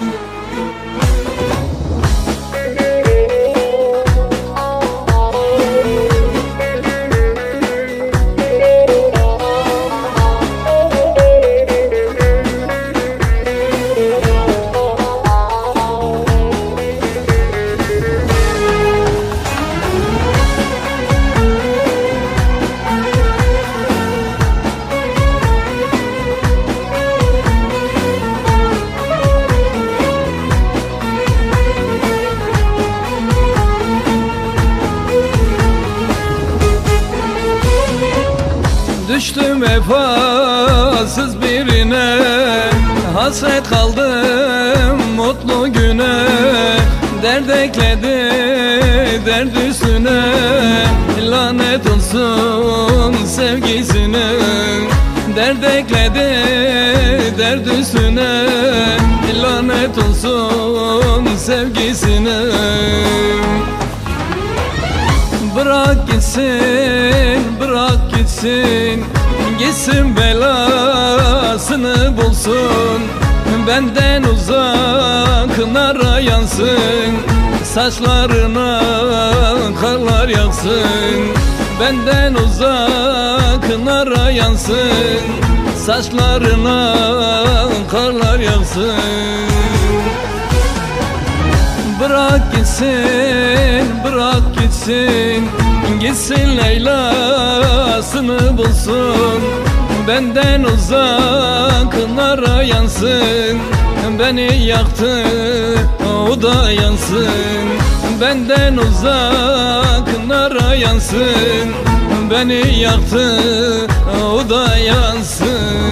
Mm-hmm. Düştüm vefasız birine Hasret kaldım mutlu güne. Dert ekledi dert üstüne Lanet olsun sevgisine. Dert ekledi dert üstüne Lanet olsun sevgisine Bırak gitsin, bırak gitsin. Gitsin belasını bulsun. Benden uzak nara yansın. Saçlarına karlar yaksın Benden uzak nara yansın. Saçlarına karlar yaksın Bırak gitsin, gitsin Gitsin Leyla'sını bulsun. Benden uzak nara yansın. Beni yaktı, o da yansın. Benden uzak nara yansın. Beni yaktı, o da yansın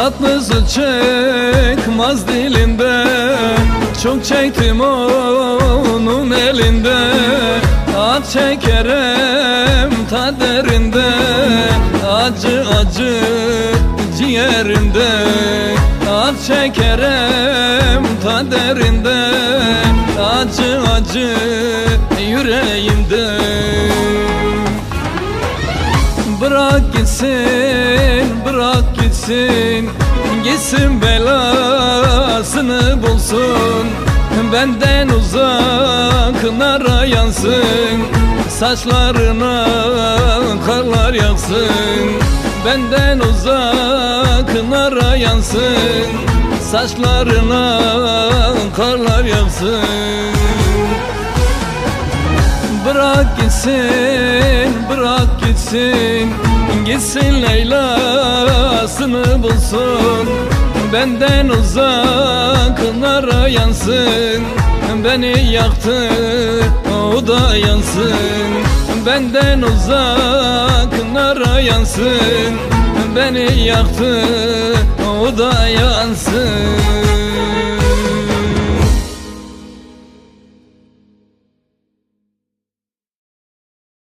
Tatlısı çıkmaz dilinde. Çok çektim onun elinde. At çekerim ta derinde. Acı acı ciğerimde. At çekerim ta derinde. Acı acı yüreğimde. Bırak gitsin, gitsin Gitsin belasını bulsun. Benden uzak nara yansın Saçlarına karlar yaksın Benden uzak nara yansın Saçlarına karlar yaksın Bırak gitsin, bırak gitsin Gitsin Leyla'sını bulsun. Benden uzak nara yansın. Beni yaktı, o da yansın. Benden uzak nara yansın. Beni yaktı, o da yansın